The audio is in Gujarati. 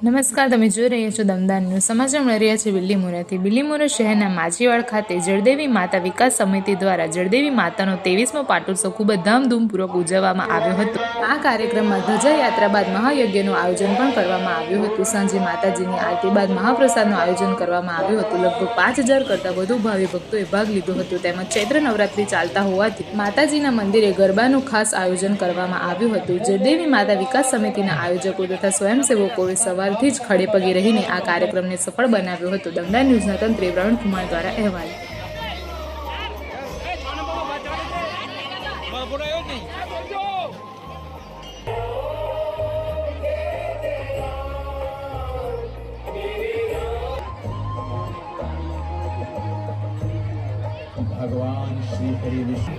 નમસ્કાર, તમે જોઈ રહ્યા છો દમદાર ન્યૂઝ. સમાચાર મળી રહ્યા છે બિલ્લીમોરાથી બિલ્લીમોરા શહેરના માછીવાડ ખાતે જળદેવી માતા વિકાસ સમિતિ દ્વારા જળદેવી માતાનો ત્રેવીસમો પાટોત્સવ ખૂબ જ ધામધૂમપૂર્વક ઉજવવામાં આવ્યો હતો. આ કાર્યક્રમમાં ધ્વજાયાત્રા બાદ મહાયજ્ઞનું આયોજન પણ કરવામાં આવ્યું હતું. સાંજે માતાજીની આરતી બાદ મહાપ્રસાદનું આયોજન કરવામાં આવ્યું હતું. લગભગ પાંચ હજાર કરતાં વધુ ભાવિ ભક્તોએ ભાગ લીધો હતો. તેમજ ચૈત્ર નવરાત્રિ ચાલતા હોવાથી માતાજીના મંદિરે ગરબાનું ખાસ આયોજન કરવામાં આવ્યું હતું. જળદેવી માતા વિકાસ સમિતિના આયોજકો તથા સ્વયંસેવકોએ સવારથી જ ખડે પગે રહીને આ કાર્યક્રમને સફળ બનાવ્યો હતો. દમદાર ન્યૂઝના તંત્રે પ્રવીણ કુમાર દ્વારા અહેવાલ. ભગવાન શ્રી હરિ વિષ્ણુ.